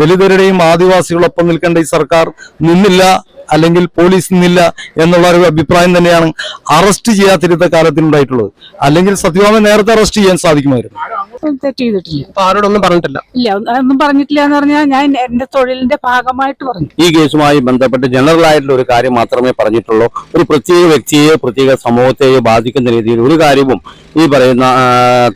ദലിതരുടെയും ആദിവാസികളൊപ്പം നിൽക്കേണ്ട ഈ സർക്കാർ നിന്നില്ല അല്ലെങ്കിൽ പോലീസ് നിന്നില്ല എന്നുള്ള ഒരു അഭിപ്രായം തന്നെയാണ് അറസ്റ്റ് ചെയ്യാത്തിരുത്ത കാലത്തിനുണ്ടായിട്ടുള്ളത്. അല്ലെങ്കിൽ സത്യഭാമ നേരത്തെ അറസ്റ്റ് ചെയ്യാൻ സാധിക്കുമായിരുന്നു. തെറ്റ് ചെയ്തിട്ടില്ല. അപ്പൊ ആരോടൊന്നും പറഞ്ഞിട്ടില്ല. ഇല്ല ഒന്നും പറഞ്ഞിട്ടില്ല എന്ന് പറഞ്ഞാൽ ഞാൻ എന്റെ തൊഴിലിന്റെ ഭാഗമായിട്ട് പറഞ്ഞു. ഈ കേസുമായി ബന്ധപ്പെട്ട് ജനറൽ ആയിട്ടുള്ള ഒരു കാര്യം മാത്രമേ പറഞ്ഞിട്ടുള്ളൂ. ഒരു പ്രത്യേക വ്യക്തിയെയോ പ്രത്യേക സമൂഹത്തെയോ ബാധിക്കുന്ന രീതിയിൽ ഒരു കാര്യവും ഈ പറയുന്ന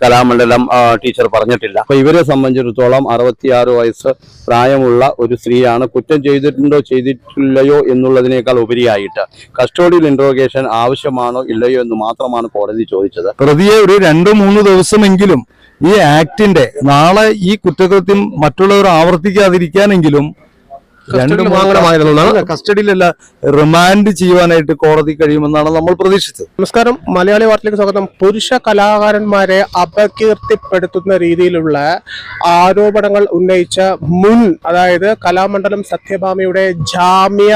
കലാമണ്ഡലം ടീച്ചർ പറഞ്ഞിട്ടില്ല. അപ്പൊ ഇവരെ സംബന്ധിച്ചിടത്തോളം അറുപത്തിയാറ് വയസ്സ് പ്രായമുള്ള ഒരു സ്ത്രീയാണ് കുറ്റം ചെയ്തിട്ടുണ്ടോ ചെയ്തിട്ടില്ലയോ എന്നുള്ളതിനേക്കാൾ ഉപരിയായിട്ട് കസ്റ്റോഡിയൽ ഇൻട്രോഗേഷൻ ആവശ്യമാണോ ഇല്ലയോ എന്ന് മാത്രമാണ് കോടതി ചോദിച്ചത്. പ്രതിയെ ഒരു രണ്ടു മൂന്ന് ദിവസമെങ്കിലും ഈ ആക്ടിന്റെ നാളെ ഈ കുറ്റകൃത്യം മറ്റുള്ളവർ ആവർത്തിക്കാതിരിക്കാനെങ്കിലും കസ്റ്റഡിയിൽ വാങ്ങണമായിരുന്നു എന്നാണ് കസ്റ്റഡിയിലല്ല റിമാൻഡ് ചെയ്യുവാനായിട്ട് കോടതി കഴിയുമെന്നാണ് നമ്മൾ പ്രതീക്ഷിച്ചത്. നമസ്കാരം. മലയാളി വാർത്തയിലേക്ക് സ്വാഗതം. പുരുഷ കലാകാരന്മാരെ അപകീർത്തിപ്പെടുത്തുന്ന രീതിയിലുള്ള ആരോപണങ്ങൾ ഉന്നയിച്ച മുൻ അതായത് കലാമണ്ഡലം സത്യഭാമയുടെ ജാമ്യ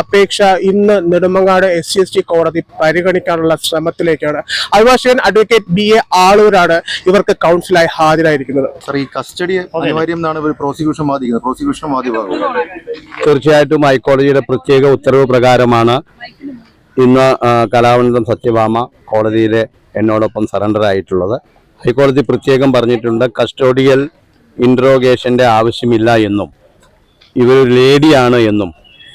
അപേക്ഷ ഇന്ന് Nedumangad S C S T കോടതി പരിഗണിക്കാനുള്ള ശ്രമത്തിലേക്കാണ്. അഭിഭാഷകൻ അഡ്വക്കേറ്റ് ബി എ ആളൂരാണ് ഇവർക്ക് കൗൺസിലായി ഹാജരായിരിക്കുന്നത്. സാർ ഈ കസ്റ്റഡി അനിവാര്യം എന്നാണ് ഇവർ പ്രോസിക്യൂഷൻ വാദിക്കുന്നത് പ്രോസിക്യൂഷൻ വാദിക്കുന്നത് തീർച്ചയായിട്ടും ഹൈക്കോടതിയുടെ പ്രത്യേക ഉത്തരവ് പ്രകാരമാണ് ഇന്ന് ആ, കലാവന്തം സത്യഭാമ കോടതിയിലെ എന്നോടൊപ്പം സറണ്ടർ ആയിട്ടുള്ളത്. ഹൈക്കോടതി പ്രത്യേകം പറഞ്ഞിട്ടുണ്ട് കസ്റ്റോഡിയൽ ഇൻട്രോഗേഷന്റെ ആവശ്യമില്ല എന്നും ഇവരൊരു ലേഡിയാണ് എന്നും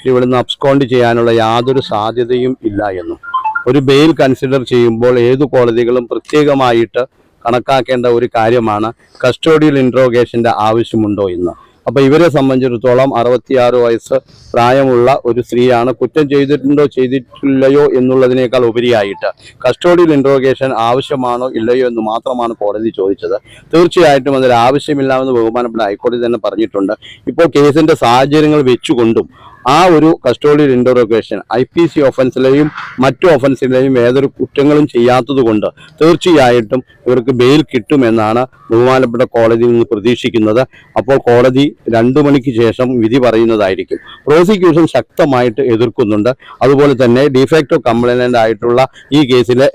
ഇവിടുന്ന് അബ്സ്കോണ്ട് ചെയ്യാനുള്ള യാതൊരു സാധ്യതയും ഇല്ല എന്നും. ഒരു ബെയിൽ കൺസിഡർ ചെയ്യുമ്പോൾ ഏതു കോടതികളും പ്രത്യേകമായിട്ട് കണക്കാക്കേണ്ട ഒരു കാര്യമാണ് കസ്റ്റോഡിയൽ ഇൻട്രോഗേഷന്റെ ആവശ്യമുണ്ടോ എന്ന്. അപ്പൊ ഇവരെ സംബന്ധിച്ചിടത്തോളം അറുപത്തിയാറ് വയസ്സ് പ്രായമുള്ള ഒരു സ്ത്രീയാണ്. കുറ്റം ചെയ്തിട്ടുണ്ടോ ചെയ്തിട്ടില്ലയോ എന്നുള്ളതിനേക്കാൾ ഉപരിയായിട്ട് കസ്റ്റോഡിയൽ ഇൻട്രോഗേഷൻ ആവശ്യമാണോ ഇല്ലയോ എന്ന് മാത്രമാണ് കോടതി ചോദിച്ചത്. തീർച്ചയായിട്ടും അതിൽ ആവശ്യമില്ലാമെന്ന് ബഹുമാനപ്പെട്ട ഹൈക്കോടതി തന്നെ പറഞ്ഞിട്ടുണ്ട്. ഇപ്പോൾ കേസിന്റെ സാഹചര്യങ്ങൾ വെച്ചുകൊണ്ടും ആ ഒരു custodial interrogation I P C ഒഫൻസിലെയും മറ്റു ഒഫൻസിലെയും ഏതൊരു കുറ്റങ്ങളും ചെയ്യാത്തതുകൊണ്ട് തീർച്ചയായിട്ടും ഇവർക്ക് ബെയിൽ കിട്ടുമെന്നാണ് ബഹുമാനപ്പെട്ട കോടതിയിൽ നിന്ന് പ്രതീക്ഷിക്കുന്നത്. അപ്പോൾ കോടതി രണ്ടു മണിക്ക് ശേഷം വിധി പറയുന്നതായിരിക്കും. പ്രോസിക്യൂഷൻ ശക്തമായിട്ട് എതിർക്കുന്നുണ്ട്. അതുപോലെ തന്നെ ഡിഫാക്ടോ കംപ്ലൈന്റ് ആയിട്ടുള്ള ഈ കേസിലെ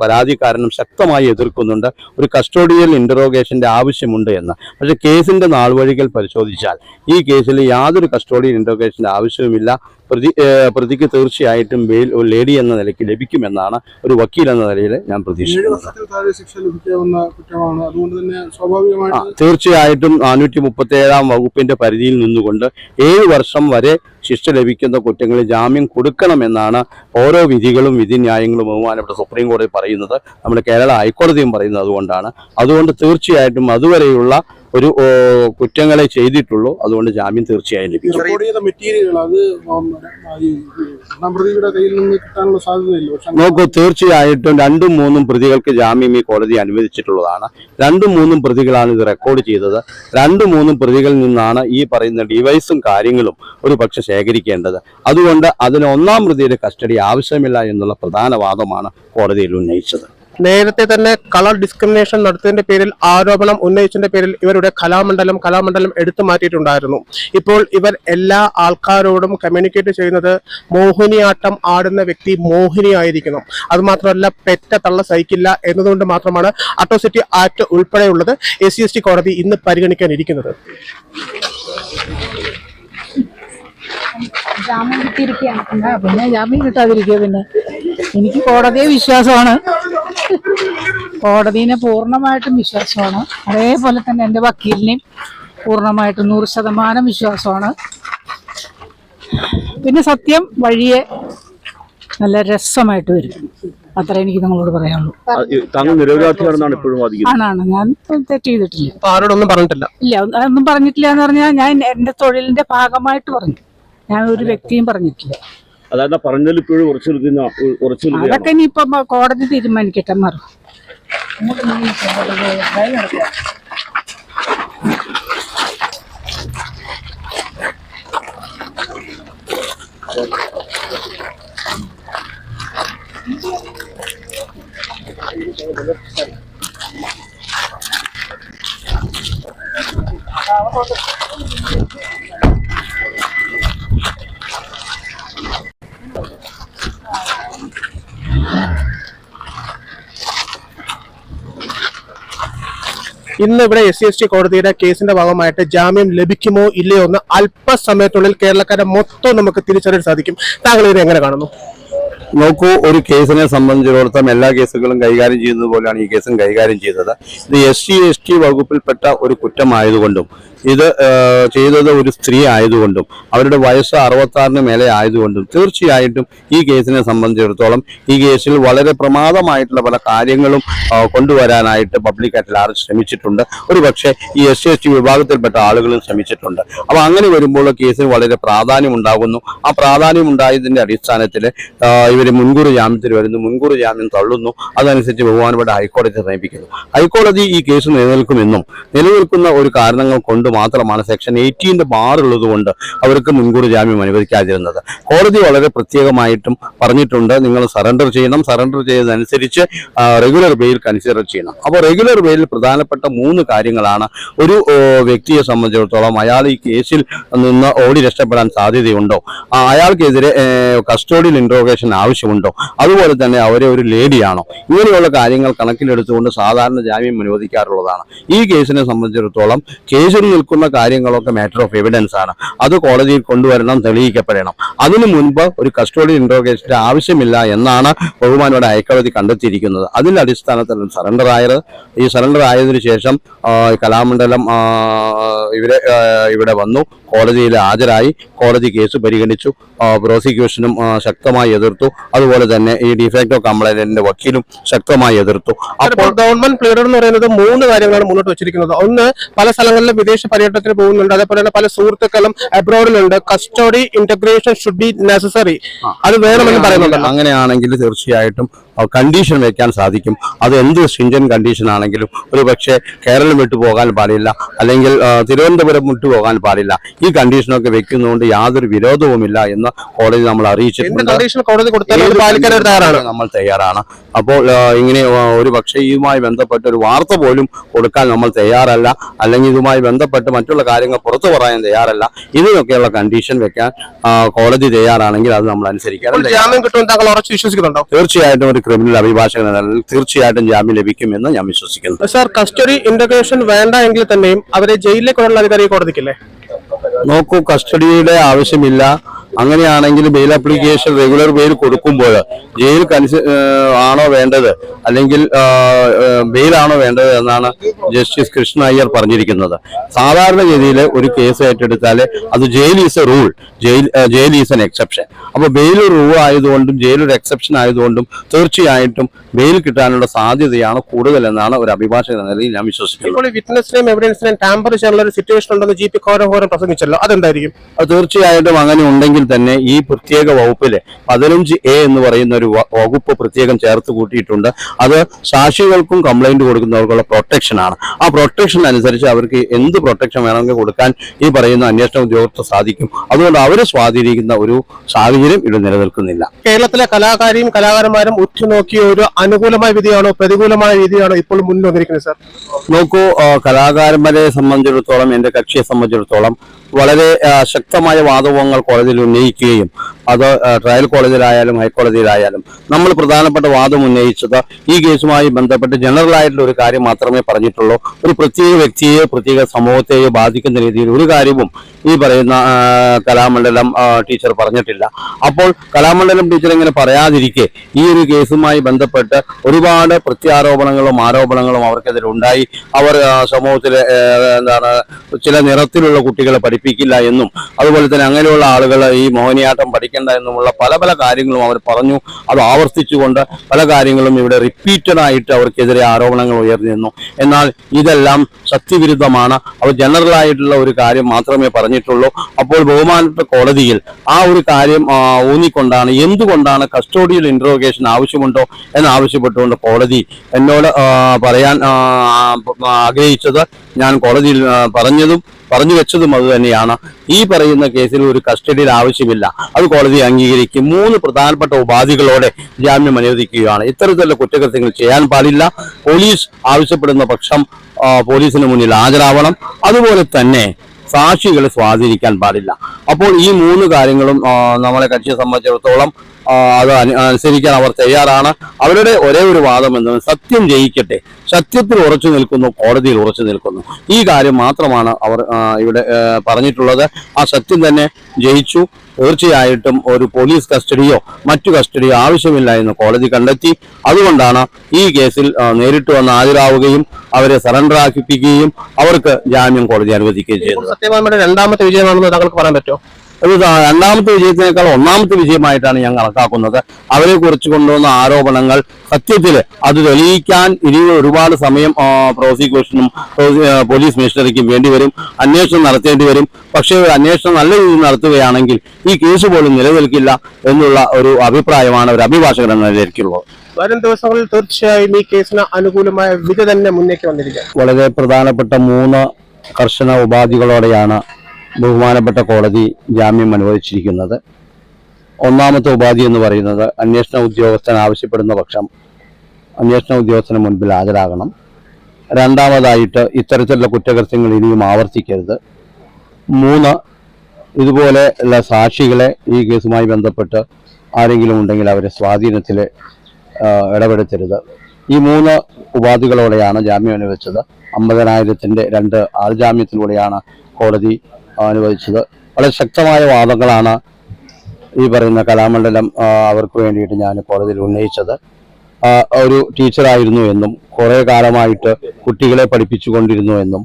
പരാതിക്കാരനും ശക്തമായി എതിർക്കുന്നുണ്ട്. ഒരു കസ്റ്റോഡിയൽ ഇന്ററോഗേഷന്റെ ആവശ്യമുണ്ട് എന്ന്. പക്ഷേ കേസിന്റെ നാൾവഴികൾ പരിശോധിച്ചാൽ ഈ കേസിൽ യാതൊരു കസ്റ്റോഡിയൽ ഇന്ററോഗേഷന്റെ ആവശ്യവുമില്ല. പ്രതി പ്രതിക്ക് തീർച്ചയായിട്ടും ബെയിൽ ഒരു ലേഡി എന്ന നിലയ്ക്ക് ലഭിക്കുമെന്നാണ് ഒരു വക്കീൽ എന്ന നിലയിൽ ഞാൻ പ്രതീക്ഷിക്കുന്നത്. തീർച്ചയായിട്ടും നാനൂറ്റി മുപ്പത്തി ഏഴാം വകുപ്പിന്റെ പരിധിയിൽ നിന്നുകൊണ്ട് ഏഴ് വർഷം വരെ ശിക്ഷ ലഭിക്കുന്ന കുറ്റങ്ങളിൽ ജാമ്യം കൊടുക്കണമെന്നാണ് ഓരോ വിധികളും വിധിന്യായങ്ങളും ബഹുമാനപ്പെട്ട സുപ്രീം കോടതി പറയുന്നത്. നമ്മുടെ കേരള ഹൈക്കോടതിയും പറയുന്നത് അതുകൊണ്ടാണ്. അതുകൊണ്ട് തീർച്ചയായിട്ടും അതുവരെയുള്ള ഒരു കുറ്റങ്ങളെ ചെയ്തിട്ടുള്ളൂ. അതുകൊണ്ട് ജാമ്യം തീർച്ചയായും ലഭിക്കും. മെറ്റീരിയൽ അത് കയ്യിൽ നിന്ന് കിട്ടാനുള്ള സാധ്യതയില്ല. നോക്കൂ തീർച്ചയായിട്ടും രണ്ടും മൂന്നും പ്രതികൾക്ക് ജാമ്യം ഈ കോടതി അനുവദിച്ചിട്ടുള്ളതാണ്. രണ്ടും മൂന്നും പ്രതികളാണ് ഇത് റെക്കോർഡ് ചെയ്തത്. രണ്ടും മൂന്നും പ്രതികളിൽ നിന്നാണ് ഈ പറയുന്ന ഡിവൈസും കാര്യങ്ങളും ഒരു പക്ഷെ ശേഖരിക്കേണ്ടത്. അതുകൊണ്ട് അതിന് ഒന്നാം പ്രതിയുടെ കസ്റ്റഡി ആവശ്യമില്ല എന്നുള്ള പ്രധാന വാദമാണ് കോടതിയിൽ ഉന്നയിച്ചത്. നേരത്തെ തന്നെ കളർ ഡിസ്ക്രിമിനേഷൻ നടത്തിയതിന്റെ പേരിൽ ആരോപണം ഉന്നയിച്ചതിന്റെ പേരിൽ ഇവരുടെ കലാമണ്ഡലം കലാമണ്ഡലം എടുത്തു മാറ്റിയിട്ടുണ്ടായിരുന്നു. ഇപ്പോൾ ഇവർ എല്ലാ ആൾക്കാരോടും കമ്മ്യൂണിക്കേറ്റ് ചെയ്യുന്നത് മോഹിനിയാട്ടം ആടുന്ന വ്യക്തി മോഹിനി ആയിരിക്കണം. അത് മാത്രമല്ല പെറ്റ തള്ള സഹിക്കില്ല എന്നതുകൊണ്ട് മാത്രമാണ് അട്ടോസിറ്റി ആക്ട് ഉൾപ്പെടെയുള്ളത് എസ് സി കോടതി ഇന്ന് പരിഗണിക്കാനിരിക്കുന്നത്. ജാമ്യം കിട്ടിയിരിക്കുകയാണ്. എന്നാ പിന്നെ ജാമ്യം കിട്ടാതിരിക്കുക പിന്നെ. എനിക്ക് കോടതിയെ വിശ്വാസമാണ്. കോടതിനെ പൂർണമായിട്ടും വിശ്വാസമാണ്. അതേപോലെ തന്നെ എന്റെ വക്കീലിനെയും പൂർണമായിട്ടും നൂറ് ശതമാനം വിശ്വാസമാണ്. പിന്നെ സത്യം വഴിയെ നല്ല രസമായിട്ട് വരും. അത്ര എനിക്ക് നിങ്ങളോട് പറയാനുള്ളൂ. ആണാണ്. ഞാൻ തെറ്റ് ചെയ്തിട്ടില്ല. ആരോടൊന്നും പറഞ്ഞിട്ടില്ല. ഇല്ല ഒന്നും പറഞ്ഞിട്ടില്ല എന്ന് പറഞ്ഞാൽ ഞാൻ എന്റെ തൊഴിലിന്റെ ഭാഗമായിട്ട് പറഞ്ഞു. ഞാൻ ഒരു വ്യക്തിയും പറഞ്ഞിട്ടില്ല അതൊക്കെ ഇനി ഇപ്പം കോടതി തീരുമാനിക്കട്ടെ മാറും Thank you. ഇന്ന് ഇവിടെ എസ് സി എസ് ടി കോടതിയുടെ കേസിന്റെ ഭാഗമായിട്ട് ജാമ്യം ലഭിക്കുമോ ഇല്ലയോ എന്ന് അല്പസമയത്തുള്ളിൽ കേരളക്കാരെ മൊത്തം നമുക്ക് തിരിച്ചറിയാൻ സാധിക്കും. താങ്കൾ ഇത് എങ്ങനെ കാണുന്നു? നോക്കൂ ഒരു കേസിനെ സംബന്ധിച്ചിടത്തോളം എല്ലാ കേസുകളും കൈകാര്യം ചെയ്യുന്നത് പോലെയാണ് ഈ കേസും കൈകാര്യം ചെയ്തത്. ഇത് എസ് സി എസ് ടി വകുപ്പിൽപ്പെട്ട ഒരു കുറ്റമായതുകൊണ്ടും ഇത് ചെയ്തത് ഒരു സ്ത്രീ ആയതുകൊണ്ടും അവരുടെ വയസ്സ് അറുപത്താറിന് മേലെ ആയതുകൊണ്ടും തീർച്ചയായിട്ടും ഈ കേസിനെ സംബന്ധിച്ചിടത്തോളം ഈ കേസിൽ വളരെ പ്രമാദമായിട്ടുള്ള പല കാര്യങ്ങളും കൊണ്ടുവരാനായിട്ട് പബ്ലിക് അറ്റ് ലാർജ് ശ്രമിച്ചിട്ടുണ്ട്. ഒരു പക്ഷേ ഈ എസ് സി എസ് ടി വിഭാഗത്തിൽപ്പെട്ട ആളുകളും ശ്രമിച്ചിട്ടുണ്ട്. അപ്പോൾ അങ്ങനെ വരുമ്പോൾ കേസിന് വളരെ പ്രാധാന്യം ഉണ്ടാകുന്നു. ആ പ്രാധാന്യം ഉണ്ടായതിന്റെ അടിസ്ഥാനത്തിൽ ഇവർ മുൻകൂർ ജാമ്യത്തിൽ വരുന്നു മുൻകൂർ ജാമ്യം തള്ളുന്നു. അതനുസരിച്ച് ബഹുമാനപ്പെട്ട ഹൈക്കോടതി സമീപിക്കുന്നു. ഹൈക്കോടതി ഈ കേസ് നിലനിൽക്കുമെന്നും നിലനിൽക്കുന്ന ഒരു കാരണങ്ങൾ കൊണ്ട് മാത്രമാണ് സെക്ഷൻ എയ്റ്റീന്റെ ബാർ ഉള്ളത് കൊണ്ട് അവർക്ക് മുൻകൂർ ജാമ്യം അനുവദിക്കാതിരുന്നത്. കോടതി വളരെ പ്രത്യേകമായിട്ടും പറഞ്ഞിട്ടുണ്ട് നിങ്ങൾ സറണ്ടർ ചെയ്യണം സറണ്ടർ ചെയ്തതനുസരിച്ച് റെഗുലർ ബെയിൽ കൺസിഡർ ചെയ്യണം. അപ്പോൾ റെഗുലർ ബെയിൽ പ്രധാനപ്പെട്ട മൂന്ന് കാര്യങ്ങളാണ്. ഒരു വ്യക്തിയെ സംബന്ധിച്ചിടത്തോളം അയാൾ ഈ കേസിൽ നിന്ന് ഓടി രക്ഷപ്പെടാൻ സാധ്യതയുണ്ടോ? അയാൾക്കെതിരെ കസ്റ്റോഡിയൽ ഇൻട്രോഗേഷൻ ആവശ്യമുണ്ടോ? അതുപോലെ തന്നെ അവരെ ഒരു ലേഡിയാണോ? ഇങ്ങനെയുള്ള കാര്യങ്ങൾ കണക്കിലെടുത്തുകൊണ്ട് സാധാരണ ജാമ്യം അനുവദിക്കാറുള്ളതാണ്. ഈ കേസിനെ സംബന്ധിച്ചിടത്തോളം കേസിൽ നിൽക്കുന്ന കാര്യങ്ങളൊക്കെ മാറ്റർ ഓഫ് എവിഡൻസ് ആണ്. അത് കോടതിയിൽ കൊണ്ടുവരണം തെളിയിക്കപ്പെടണം. അതിനു മുൻപ് ഒരു കസ്റ്റോഡി ഇൻട്രോഗേഷന്റെ ആവശ്യമില്ല എന്നാണ് ബഹുമാനോട് ഹൈക്കോടതി കണ്ടെത്തിയിരിക്കുന്നത്. അതിന്റെ അടിസ്ഥാനത്തിൽ സറണ്ടർ ആയത്. ഈ സറണ്ടർ ആയതിനു ശേഷം കലാമണ്ഡലം ഇവരെ ഇവിടെ വന്നു. കോടതിയിൽ ഹാജരായി. കോടതി കേസ് പരിഗണിച്ചു. പ്രോസിക്യൂഷനും ശക്തമായി എതിർത്തു. അതുപോലെ തന്നെ ഈ ഡിഫാക്ടോ കംപ്ലൈന്റിന്റെ വക്കീലും ശക്തമായി എതിർത്തു. അപ്പോൾ അപ്പോൾ ഗവൺമെന്റ് പ്ലീഡർ എന്ന് പറയുന്നത് മൂന്ന് കാര്യങ്ങളാണ് മുന്നോട്ട് വെച്ചിരിക്കുന്നത്. ഒന്ന് പല സ്ഥലങ്ങളിലും വിദേശ പര്യടനത്തിന് പോകുന്നുണ്ട്. അതേപോലെ തന്നെ പല സുഹൃത്തുക്കളും അബ്രോഡിലുണ്ട്. Custody interrogation should be necessary അത് വേണമെന്ന് പറയുന്നുണ്ട് അങ്ങനെയാണെങ്കിൽ തീർച്ചയായിട്ടും കണ്ടീഷൻ വയ്ക്കാൻ സാധിക്കും. അത് എന്ത് സ്ട്രിഞ്ചൻ കണ്ടീഷൻ ആണെങ്കിലും ഒരു പക്ഷേ കേരളം വിട്ടു പോകാൻ പാടില്ല. അല്ലെങ്കിൽ തിരുവനന്തപുരം വിട്ടു പോകാൻ പാടില്ല. ഈ കണ്ടീഷനൊക്കെ വെക്കുന്നതുകൊണ്ട് യാതൊരു വിരോധവുമില്ല എന്ന് കോടതി നമ്മൾ അറിയിച്ചിട്ടുണ്ട്. നമ്മൾ തയ്യാറാണ്. അപ്പോൾ ഇങ്ങനെ ഒരു പക്ഷേ ഇതുമായി ബന്ധപ്പെട്ട് ഒരു വാർത്ത പോലും കൊടുക്കാൻ നമ്മൾ തയ്യാറല്ല. അല്ലെങ്കിൽ ഇതുമായി ബന്ധപ്പെട്ട് മറ്റുള്ള കാര്യങ്ങൾ പുറത്തു പറയാൻ തയ്യാറല്ല. ഇതിനൊക്കെയുള്ള കണ്ടീഷൻ വെക്കാൻ കോടതി തയ്യാറാണെങ്കിൽ അത് നമ്മൾ അനുസരിക്കാം തീർച്ചയായിട്ടും ഒരു ക്രിമിനൽ അഭിഭാഷകൻ തീർച്ചയായിട്ടും ജാമ്യം ലഭിക്കുമെന്ന് ഞാൻ വിശ്വസിക്കുന്നു. സാർ കസ്റ്റഡി ഇന്റഗ്രേഷൻ വേണ്ട എങ്കിൽ തന്നെയും അവരെ ജയിലിലേക്ക് കൊണ്ടുള്ള അധികാരി കോടതിക്കില്ലേ? നോക്കൂ കസ്റ്റഡിയുടെ ആവശ്യമില്ല. അങ്ങനെയാണെങ്കിൽ ബെയിൽ ആപ്ലിക്കേഷൻ റെഗുലർ ബെയിൽ കൊടുക്കുമ്പോൾ ജയിൽ ആണോ വേണ്ടത്? അല്ലെങ്കിൽ ബെയിലാണോ വേണ്ടത് എന്നാണ് ജസ്റ്റിസ് കൃഷ്ണ അയ്യർ പറഞ്ഞിരിക്കുന്നത്. സാധാരണഗതിയിൽ ഒരു കേസ് ഏറ്റെടുത്താൽ അത് jail is a rule jail jail is an exception അപ്പോൾ ബെയിൽ ഒരു റൂൾ ആയതുകൊണ്ടും ജയിൽ ഒരു എക്സെപ്ഷൻ ആയതുകൊണ്ടും തീർച്ചയായിട്ടും ബെയിൽ കിട്ടാനുള്ള സാധ്യതയാണ് കൂടുതൽ എന്നാണ് ഒരു അഭിഭാഷകൻ എന്ന നിലയിൽ ഞാൻ വിശ്വസിക്കുന്നത് വിറ്റ്നസിനെയും എവിഡൻസിനെയും ടാമ്പർ ചെയ്യാനുള്ള ഒരു സിറ്റുവേഷൻ ഉണ്ടെന്ന് ജി പി ഘോരം പ്രസംഗിച്ചല്ലോ. അതെന്തായിരിക്കും? അത് തീർച്ചയായിട്ടും അങ്ങനെ ഉണ്ടെങ്കിൽ തന്നെ ഈ പ്രത്യേക വകുപ്പിൽ പതിനഞ്ച് എ എന്ന് പറയുന്ന ഒരു വകുപ്പ് പ്രത്യേകം ചേർത്ത് കൂട്ടിയിട്ടുണ്ട്. അത് സാക്ഷികൾക്കും കംപ്ലൈന്റ് കൊടുക്കുന്നവർക്കുള്ള പ്രൊട്ടക്ഷൻ ആണ്. ആ പ്രൊട്ടക്ഷൻ അനുസരിച്ച് അവർക്ക് എന്ത് പ്രൊട്ടക്ഷൻ വേണമെങ്കിൽ കൊടുക്കാൻ ഈ പറയുന്ന അന്വേഷണ ഉദ്യോഗസ്ഥർ സാധിക്കും. അതുകൊണ്ട് അവരെ സ്വാധീനിക്കുന്ന ഒരു സാഹചര്യം ഇവിടെ നിലനിൽക്കുന്നില്ല. കേരളത്തിലെ കലാകാരിയും കലാകാരന്മാരും ഉറ്റുനോക്കിയ ഒരു അനുകൂലമായ വിധിയാണോ പ്രതികൂലമായ വിധിയാണോ ഇപ്പോൾ മുന്നിൽ വന്നിരിക്കുന്നത് സാർ? നോക്കൂ കലാകാരന്മാരെ സംബന്ധിച്ചിടത്തോളം എന്റെ കക്ഷിയെ സംബന്ധിച്ചിടത്തോളം വളരെ ശക്തമായ വാദവങ്ങൾ കോടതിയിൽ ഉന്നയിക്കുകയും അത് ട്രയൽ കോടതിയിലായാലും ഹൈക്കോടതിയിലായാലും നമ്മൾ പ്രധാനപ്പെട്ട വാദം ഉന്നയിച്ചത് ഈ കേസുമായി ബന്ധപ്പെട്ട് ജനറൽ ആയിട്ടുള്ള ഒരു കാര്യം മാത്രമേ പറഞ്ഞിട്ടുള്ളൂ. ഒരു പ്രത്യേക വ്യക്തിയെയോ പ്രത്യേക സമൂഹത്തെയോ ബാധിക്കുന്ന രീതിയിൽ ഒരു കാര്യവും ഈ പറയുന്ന കലാമണ്ഡലം ടീച്ചർ പറഞ്ഞിട്ടില്ല. അപ്പോൾ കലാമണ്ഡലം ടീച്ചർ ഇങ്ങനെ പറയാതിരിക്കെ ഈ ഒരു കേസുമായി ബന്ധപ്പെട്ട് ഒരുപാട് പ്രത്യാരോപണങ്ങളും ആരോപണങ്ങളും അവർക്കെതിരെ ഉണ്ടായി. അവർ സമൂഹത്തിലെ എന്താണ് ചില നിറത്തിലുള്ള കുട്ടികളെ പഠിപ്പിക്കില്ല എന്നും അതുപോലെ തന്നെ അങ്ങനെയുള്ള ആളുകൾ ഈ മോഹിനിയാട്ടം പഠിക്കേണ്ട എന്നുമുള്ള പല പല കാര്യങ്ങളും അവർ പറഞ്ഞു. അത് ആവർത്തിച്ചുകൊണ്ട് പല കാര്യങ്ങളും ഇവിടെ റിപ്പീറ്റഡ് ആയിട്ട് അവർക്കെതിരെ ആരോപണങ്ങൾ ഉയർന്നിരുന്നു. എന്നാൽ ഇതെല്ലാം സത്യവിരുദ്ധമാണ്. അവർ ജനറലായിട്ടുള്ള ഒരു കാര്യം മാത്രമേ പറഞ്ഞിട്ടുള്ളൂ. അപ്പോൾ ബഹുമാനപ്പെട്ട കോടതിയിൽ ആ ഒരു കാര്യം ഊന്നിക്കൊണ്ടാണ് എന്തുകൊണ്ടാണ് കസ്റ്റോഡിയൽ ഇൻട്രോഗേഷൻ ആവശ്യമുണ്ടോ എന്നാവശ്യപ്പെട്ടുകൊണ്ട് കോടതി എന്നോട് പറയാൻ ആഗ്രഹിച്ചത് ഞാൻ കോടതിയിൽ പറഞ്ഞതും പറഞ്ഞു വെച്ചതും അത് തന്നെയാണ്. ഈ പറയുന്ന കേസിൽ ഒരു കസ്റ്റഡിയിൽ ആവശ്യമില്ല. അത് കോടതി അംഗീകരിക്കും. മൂന്ന് പ്രധാനപ്പെട്ട ഉപാധികളോടെ ജാമ്യം അനുവദിക്കുകയാണ്. ഇത്തരത്തിലുള്ള കുറ്റകൃത്യങ്ങൾ ചെയ്യാൻ പാടില്ല. പോലീസ് ആവശ്യപ്പെടുന്ന പക്ഷം പോലീസിന് മുന്നിൽ ഹാജരാവണം. അതുപോലെ തന്നെ സാക്ഷികളെ സ്വാധീനിക്കാൻ പാടില്ല. അപ്പോൾ ഈ മൂന്ന് കാര്യങ്ങളും നമ്മളെ കക്ഷിയെ സംബന്ധിച്ചിടത്തോളം അത് അനുസരിക്കാൻ അവർ തയ്യാറാണ്. അവരുടെ ഒരേ ഒരു വാദം എന്ന് സത്യം ജയിക്കട്ടെ സത്യത്തിൽ ഉറച്ചു നിൽക്കുന്നു കോടതിയിൽ ഉറച്ചു നിൽക്കുന്നു. ഈ കാര്യം മാത്രമാണ് അവർ ഇവിടെ പറഞ്ഞിട്ടുള്ളത്. ആ സത്യം തന്നെ ജയിച്ചു. തീർച്ചയായിട്ടും ഒരു പോലീസ് കസ്റ്റഡിയോ മറ്റു കസ്റ്റഡിയോ ആവശ്യമില്ല എന്ന് കോടതി കണ്ടെത്തി. അതുകൊണ്ടാണ് ഈ കേസിൽ നേരിട്ട് വന്ന് ഹാജരാവുകയും അവരെ സറണ്ടർ ആക്കിപ്പിക്കുകയും അവർക്ക് ജാമ്യം കോടതി അനുവദിക്കുകയും ചെയ്തു. സത്യഭാമയുടെ രണ്ടാമത്തെ വിജയമാണെന്ന് താങ്കൾക്ക് പറയാൻ പറ്റുമോ? അത് രണ്ടാമത്തെ വിജയത്തിനേക്കാൾ ഒന്നാമത്തെ വിജയമായിട്ടാണ് ഞാൻ കണക്കാക്കുന്നത്. അവരെ കുറിച്ച് കൊണ്ടുവന്ന ആരോപണങ്ങൾ സത്യത്തിൽ അത് തെളിയിക്കാൻ ഇനി ഒരുപാട് സമയം പ്രോസിക്യൂഷനും പോലീസ് മിഷണറിക്കും വേണ്ടി വരും വേണ്ടിവരും അന്വേഷണം നടത്തേണ്ടി വരും. പക്ഷേ അന്വേഷണം നല്ല രീതിയിൽ നടത്തുകയാണെങ്കിൽ ഈ കേസ് പോലും നിലനിൽക്കില്ല എന്നുള്ള ഒരു അഭിപ്രായമാണ് ഒരു അഭിഭാഷകൻ എന്ന നിലയ്ക്കുള്ളത് വരും ദിവസങ്ങളിൽ തീർച്ചയായും ഈ കേസിന് അനുകൂലമായ വിധ തന്നെ മുന്നേക്ക് വന്നിരിക്കുക വളരെ പ്രധാനപ്പെട്ട മൂന്ന് കർശന ഉപാധികളോടെയാണ് ബഹുമാനപ്പെട്ട കോടതി ജാമ്യം അനുവദിച്ചിരിക്കുന്നത്. ഒന്നാമത്തെ ഉപാധി എന്ന് പറയുന്നത് അന്വേഷണ ഉദ്യോഗസ്ഥൻ ആവശ്യപ്പെടുന്ന പക്ഷം അന്വേഷണ ഉദ്യോഗസ്ഥന് മുൻപിൽ ഹാജരാകണം. രണ്ടാമതായിട്ട് ഇത്തരത്തിലുള്ള കുറ്റകൃത്യങ്ങൾ ഇനിയും ആവർത്തിക്കരുത്. മൂന്ന് ഇതുപോലെ ഉള്ള സാക്ഷികളെ ഈ കേസുമായി ബന്ധപ്പെട്ട് ആരെങ്കിലും ഉണ്ടെങ്കിൽ അവരെ സ്വാധീനത്തിൽ ഇടപെടുത്തരുത് ഈ മൂന്ന് ഉപാധികളോടെയാണ് ജാമ്യം അനുവദിച്ചത്. അമ്പതിനായിരത്തിന്റെ രണ്ട് ആൾജാമ്യത്തിലൂടെയാണ് കോടതി അനുവദിച്ചത്. വളരെ ശക്തമായ വാദങ്ങളാണ് ഈ പറയുന്ന കലാമണ്ഡലം അവർക്ക് വേണ്ടിയിട്ട് ഞാൻ കോടതിയിൽ ഉന്നയിച്ചത്. ഒരു ടീച്ചറായിരുന്നു എന്നും കുറെ കാലമായിട്ട് കുട്ടികളെ പഠിപ്പിച്ചുകൊണ്ടിരുന്നു എന്നും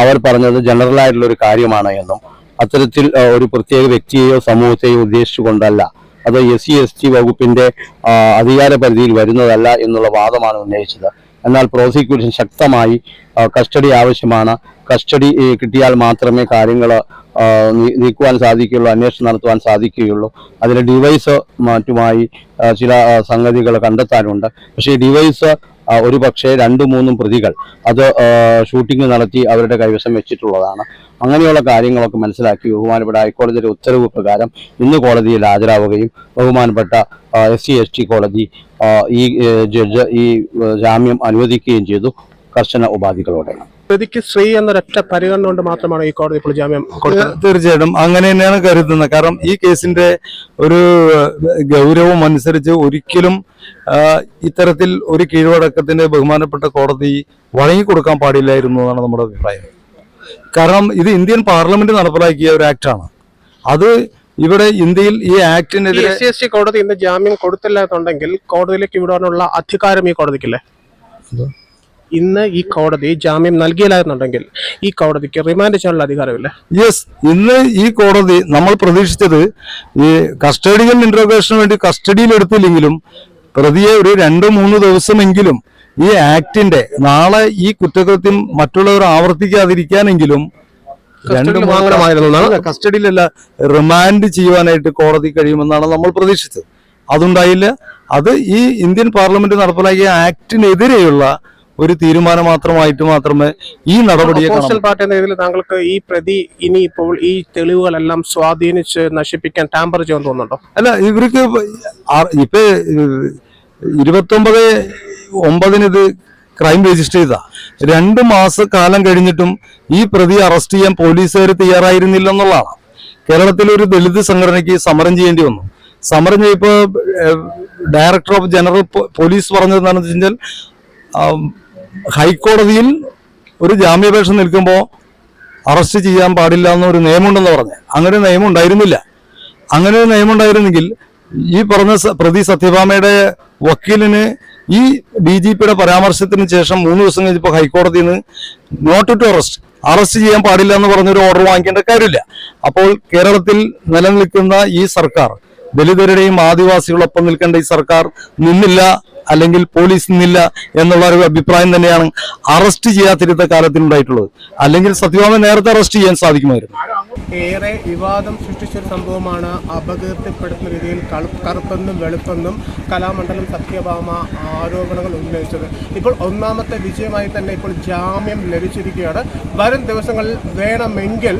അവർ പറഞ്ഞത് ജനറൽ ആയിട്ടുള്ള ഒരു കാര്യമാണ് എന്നും അത്തരത്തിൽ ഒരു പ്രത്യേക വ്യക്തിയെയോ സമൂഹത്തെയോ ഉദ്ദേശിച്ചുകൊണ്ടല്ല. അത് എസ് സി എസ് ടി വകുപ്പിന്റെ അധികാര പരിധിയിൽ വരുന്നതല്ല എന്നുള്ള വാദമാണ് ഉന്നയിച്ചത്. എന്നാൽ പ്രോസിക്യൂഷൻ ശക്തമായി കസ്റ്റഡി ആവശ്യമാണ്. കസ്റ്റഡി കിട്ടിയാൽ മാത്രമേ കാര്യങ്ങൾ നീക്കുവാൻ സാധിക്കുകയുള്ളൂ അന്വേഷണം നടത്തുവാൻ സാധിക്കുകയുള്ളൂ. അതിലെ ഡിവൈസ് മറ്റുമായി ചില സംഗതികൾ കണ്ടെത്താനുണ്ട്. പക്ഷേ ഈ ഡിവൈസ് ഒരു പക്ഷേ രണ്ടു മൂന്നും പ്രതികൾ അത് ഷൂട്ടിംഗ് നടത്തി അവരുടെ കൈവശം വെച്ചിട്ടുള്ളതാണ്. അങ്ങനെയുള്ള കാര്യങ്ങളൊക്കെ മനസ്സിലാക്കി ബഹുമാനപ്പെട്ട ഹൈക്കോടതിയുടെ ഉത്തരവ് പ്രകാരം ഇന്ന് കോടതിയിൽ ഹാജരാവുകയും ബഹുമാനപ്പെട്ട എസ് സി എസ് ടി കോടതി ഈ ജഡ്ജ് ഈ ജാമ്യം അനുവദിക്കുകയും ചെയ്തു. കർശന ഉപാധികളോടെ. പ്രതിക്ക് സ്ത്രീ എന്നൊരൊറ്റ പരിഗണന കൊണ്ട് മാത്രമാണ് ഈ കോടതി ഇപ്പോൾ ജാമ്യം കൊടുത്തത്. തീർച്ചയായിട്ടും. അങ്ങനെ തന്നെയാണ് കരുതുന്നത്. കാരണം ഈ കേസിന്റെ ഒരു ഗൗരവം അനുസരിച്ച് ഒരിക്കലും ഇത്തരത്തിൽ ഒരു കീഴ്വഴക്കത്തിന്റെ ബഹുമാനപ്പെട്ട കോടതി വഴങ്ങിക്കൊടുക്കാൻ പാടില്ലായിരുന്നു എന്നാണ് നമ്മുടെ അഭിപ്രായം. കാരണം ഇത് ഇന്ത്യൻ പാർലമെന്റ് നടപ്പിലാക്കിയ ഒരു ആക്ടാണ് അത് ഇവിടെ ഇന്ത്യയിൽ ഈ ആക്ടിനെതിരെ എസ് സി എസ് ടി കോടതി ഇന്ന് ജാമ്യം കൊടുത്തില്ല എന്നുണ്ടെങ്കിൽ കോടതിയിലേക്ക് വിടാനുള്ള അധികാരം ഈ കോടതിക്കില്ലേ? ഇന്ന് ഈ കോടതി ജാമ്യം നൽകിയില്ലായിരുന്നുണ്ടെങ്കിൽ ഈ കോടതിക്ക് റിമാൻഡ് ചെയ്യാനുള്ള അധികാരമില്ല. യെസ് ഇന്ന് ഈ കോടതി നമ്മൾ പ്രതീക്ഷിച്ചത് ഈ കസ്റ്റഡിയിൽ ഇന്റർവേഷന് വേണ്ടി കസ്റ്റഡിയിൽ എടുത്തില്ലെങ്കിലും പ്രതിയെ ഒരു രണ്ടോ മൂന്ന് ദിവസമെങ്കിലും ഈ ആക്ടിന്റെ നാളെ ഈ കുറ്റകൃത്യം മറ്റുള്ളവർ ആവർത്തിക്കാതിരിക്കാനെങ്കിലും കസ്റ്റഡിയിലല്ല റിമാൻഡ് ചെയ്യുവാനായിട്ട് കോടതി കഴിയുമെന്നാണ് നമ്മൾ പ്രതീക്ഷിച്ചത്. അതുണ്ടായില്ല. അത് ഈ ഇന്ത്യൻ പാർലമെന്റ് നടപ്പിലാക്കിയ ആക്ടിനെതിരെയുള്ള ഒരു തീരുമാനം മാത്രമായിട്ട് മാത്രമേ ഈ നടപടിയെ പോസ്റ്റൽ പാർട്ടി എന്ന രീതിയിൽ താങ്കൾക്ക് ഈ പ്രതി ഇനി ഇപ്പോൾ ഈ തെളിവുകളെല്ലാം സ്വാധീനിച്ച് നശിപ്പിക്കാൻ ടാമ്പർ ചെയ്യാൻ തോന്നുന്നുണ്ടോ? അല്ല ഇവർക്ക് ഇപ്പൊ ഇരുപത്തൊമ്പത് ഒമ്പതിന് ഇത് ക്രൈം രജിസ്റ്റർ ചെയ്ത. രണ്ട് കാലം കഴിഞ്ഞിട്ടും ഈ പ്രതി അറസ്റ്റ് ചെയ്യാൻ പോലീസുകാർ തയ്യാറായിരുന്നില്ല എന്നുള്ളതാണ് കേരളത്തിലെ ഒരു ദളിത് സംഘടനയ്ക്ക് സമരം ചെയ്യേണ്ടി വന്നു. സമരം ചെയ്യപ്പോ ഡയറക്ടർ ഓഫ് ജനറൽ പോലീസ് പറഞ്ഞത് എന്താണെന്ന് വെച്ച് കഴിഞ്ഞാൽ ഹൈക്കോടതിയിൽ ഒരു ജാമ്യാപേക്ഷ നിൽക്കുമ്പോൾ അറസ്റ്റ് ചെയ്യാൻ പാടില്ല എന്നൊരു നിയമമുണ്ടെന്ന് പറഞ്ഞ്. അങ്ങനെ ഒരു നിയമം ഉണ്ടായിരുന്നില്ല. അങ്ങനെ ഒരു നിയമം ഉണ്ടായിരുന്നെങ്കിൽ ഈ പറഞ്ഞ പ്രതി സത്യഭാമയുടെ വക്കീലിന് ഈ ഡി ജി പിയുടെ പരാമർശത്തിന് ശേഷം മൂന്ന് ദിവസം കഴിഞ്ഞപ്പോൾ ഹൈക്കോടതിയിൽ നിന്ന് നോട്ട് ടു അറസ്റ്റ്. അറസ്റ്റ് ചെയ്യാൻ പാടില്ല എന്ന് പറഞ്ഞൊരു ഓർഡർ വാങ്ങിക്കേണ്ട കാര്യമില്ല. അപ്പോൾ കേരളത്തിൽ നിലനിൽക്കുന്ന ഈ സർക്കാർ ദലിതരുടെയും ആദിവാസികളൊപ്പം നിൽക്കേണ്ട ഈ സർക്കാർ നിന്നില്ല. അല്ലെങ്കിൽ പോലീസ് നിന്നില്ല എന്നുള്ള ഒരു അഭിപ്രായം തന്നെയാണ് അറസ്റ്റ് ചെയ്യാത്തിരുന്ന കാലത്തിനുണ്ടായിട്ടുള്ളത്. അല്ലെങ്കിൽ സത്യഭാമ നേരത്തെ അറസ്റ്റ് ചെയ്യാൻ സാധിക്കുമായിരുന്നു. ഏറെ വിവാദം സൃഷ്ടിച്ചൊരു സംഭവമാണ് അപകീർത്തിപ്പെടുത്തുന്ന രീതിയിൽ കറുപ്പെന്നും വെളുപ്പെന്നും കലാമണ്ഡലം സത്യഭാമ ആരോപണങ്ങൾ ഉന്നയിച്ചത്. ഇപ്പോൾ ഒന്നാമത്തെ വിജയമായി തന്നെ ഇപ്പോൾ ജാമ്യം ലഭിച്ചിരിക്കുകയാണ്. വരും ദിവസങ്ങളിൽ വേണമെങ്കിൽ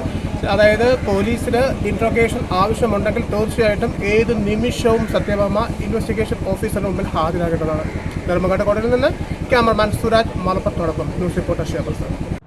അതായത് പോലീസിന് ഇൻട്രോഗേഷൻ ആവശ്യമുണ്ടെങ്കിൽ തീർച്ചയായിട്ടും ഏത് നിമിഷവും സത്യഭാമ ഇൻവെസ്റ്റിഗേഷൻ ഓഫീസറിന് മുമ്പിൽ ഹാജരാകേണ്ടതാണ്. ധർമ്മഘട്ട കോടതിയിൽ നിന്ന് ക്യാമറമാൻ സുരാജ് മലപ്പുറത്തോടൊപ്പം ന്യൂസ് റിപ്പോർട്ടർ ഷേബൽ സാർ.